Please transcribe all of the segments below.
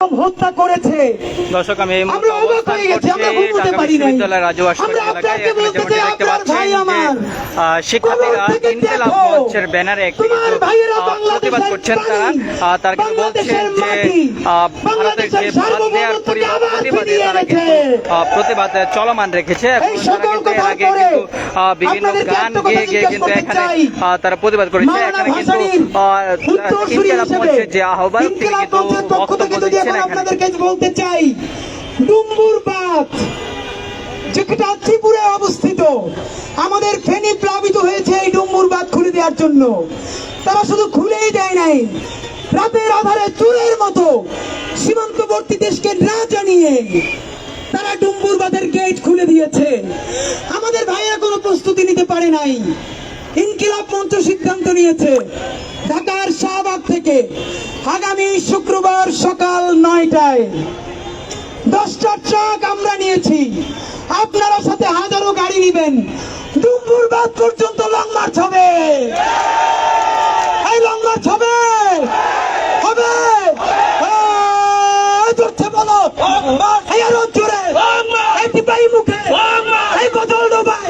হত্যা করেছে। দর্শক আমি এই আমরা অবাক হয়ে গেছি, আমরা ঘুমোতে পারি নাই। আমরা আপনাকে বলতে চাই, আপনার ভাই আমার। শিক্ষার্থীরা। মঞ্চের ব্যানারে একটি প্রতিবাদ করছেন তারা। তারা কিন্তু বলছেন যে ভারতের যে বাংলাদেশের দেওয়ার সার্বভৌমত্বকে পরিবার- আবার প্রতিবাদে তারা কিন্তু প্রতিবাদ চলমান রেখেছে। এবং তারা কিন্তু এর আগে কিন্তু আহ, বিভিন্ন গান গেয়ে গিয়ে কিন্তু এখানে তারা প্রতিবাদ করেছে। এখানে কিন্তু মঞ্চের যে আহ্বায়ক তিনি কিন্তু বক্তব্য এখানে আপনাদেরকে বলতে চাই ডুম্বুর বাঁধ যেটা ত্রিপুরায় অবস্থিত, আমাদের ফেনী প্লাবিত হয়েছে এই ডুম্বুর বাঁধ খুলে দেওয়ার জন্য। তারা শুধু খুলেই দেয় নাই, রাতের আধারে চোরের মতো সীমান্তবর্তী দেশকে না জানিয়ে তারা ডুম্বুর বাঁধের গেট খুলে দিয়েছে। আমাদের ভাইয়েরা কোনো প্রস্তুতি নিতে পারে নাই। ইনকিলাব মঞ্চ সিদ্ধান্ত নিয়েছে। ঢাকার শাহবাগ থেকে আগামী শুক্রবার সকাল নয়টায় দশটা ট্রাক আমরা নিয়েছি। আপনারা সাথে হাজারো গাড়ি নেবেন। ডুম্বুর বাদ পর্যন্ত লং মার্চ হবে। এই লং মার্চ হবে। হবে। জোরে। মুখে এই বদল ডোবায়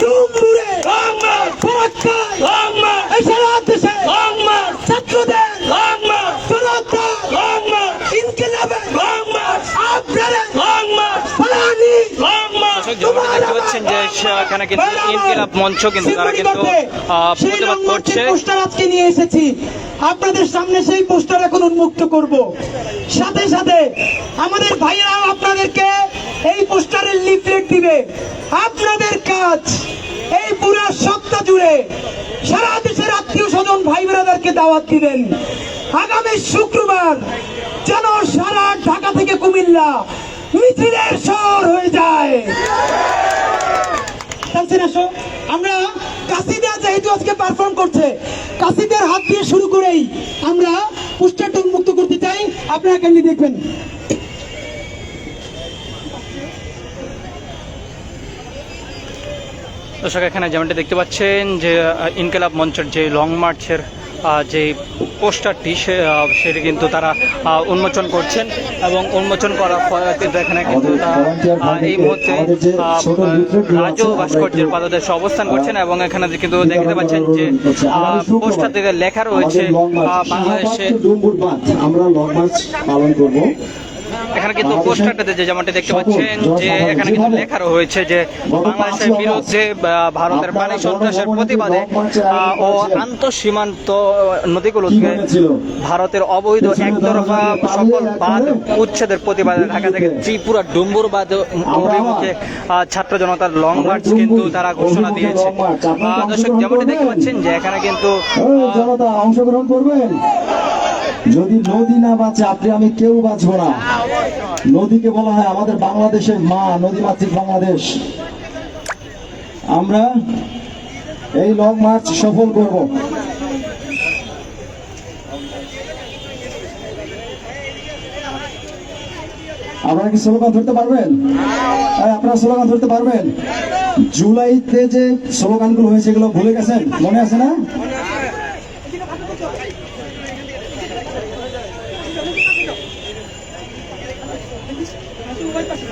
ডুম্বুরে পরাক্কায় এই সারা দেশে ছাত্রদের জনতা ইনকিলাবে আপনারা ফলানি দর্শক যেমনটি দেখতে পাচ্ছেন যে সেখানে কিন্তু ইনকিলাব মঞ্চ কিন্তু তারা কিন্তু প্রতিবাদ করছে। পোস্টার আজকে নিয়ে এসেছি। আপনাদের সামনে সেই পোস্টার এখন উন্মুক্ত করব। সাথে সাথে আমাদের ভাইয়েরাও আপনাদেরকে এই পোস্টারের লিফলেট দিবে। আপনাদের কাজ এই পুরো সপ্তাহ জুড়ে সারা দেশের আত্মীয় স্বজন ভাই বোনেদেরকে দাওয়াত দিবেন। আগামী শুক্রবার যেন সারা ঢাকা থেকে কুমিল্লা মিছিলের শহর হয়ে যায়। যেহেতু আজকে পারফর্ম করছে, কাশিদের হাত দিয়ে শুরু করেই আমরা পোস্টারটা উন্মুক্ত করতে চাই। আপনারা কেন দেখবেন। দর্শক, এখানে যেমনটা দেখতে পাচ্ছেন যে ইনকালাব মঞ্চের যে লং মার্চের যে পোস্টারটি সেটি কিন্তু তারা উন্মোচন করছেন এবং উন্মোচন করার ফলে কিন্তু এখানে কিন্তু তারা এই মুহূর্তে আমাদের যে আহ, ছোট leaflet গুলো আছে, রাজু ভাস্কর্যের পাদদেশে অবস্থান করছেন এবং এখানে কিন্তু দেখতে পাচ্ছেন যে পোস্টার থেকে লেখা রয়েছে বাংলাদেশে আমরা লং মার্চ পালন করব। এখানে কিন্তু পোস্টারটাতে যে যেমনটি দেখতে পাচ্ছেন যে এখানে কিন্তু লেখা রয়েছে যে বাংলাদেশের বিরুদ্ধে ভারতের পানি সন্ত্রাসের প্রতিবাদে ও। আন্তঃসীমান্ত কি নদীগুলোকে ভারতের অবৈধ একতরফা সকল বাঁধ উচ্ছেদের প্রতিবাদে ঢাকা থেকে ত্রিপুরা ডুম্বুর আমরা অভিমুখে ছাত্র জনতার লং মার্চ কিন্তু তারা ঘোষণা দিয়েছে দর্শক, যেমনটি দেখতে পাচ্ছেন যে এখানে কিন্তু অংশগ্রহণ করবেন যদি নদী না বাঁচে আপনি আমি কেউ বাঁচবো না। নদীকে বলা হয় আমাদের বাংলাদেশের মা নদী মাতৃক বাংলাদেশ। আমরা এই লং মার্চ সফল করব। আপনারা কি স্লোগান ধরতে পারবেন? এই, আপনারা স্লোগান ধরতে পারবেন। জুলাইতে যে স্লোগানগুলো হয়েছে এগুলো ভুলে গেছেন? মনে আছে না? মোবাইল পাশে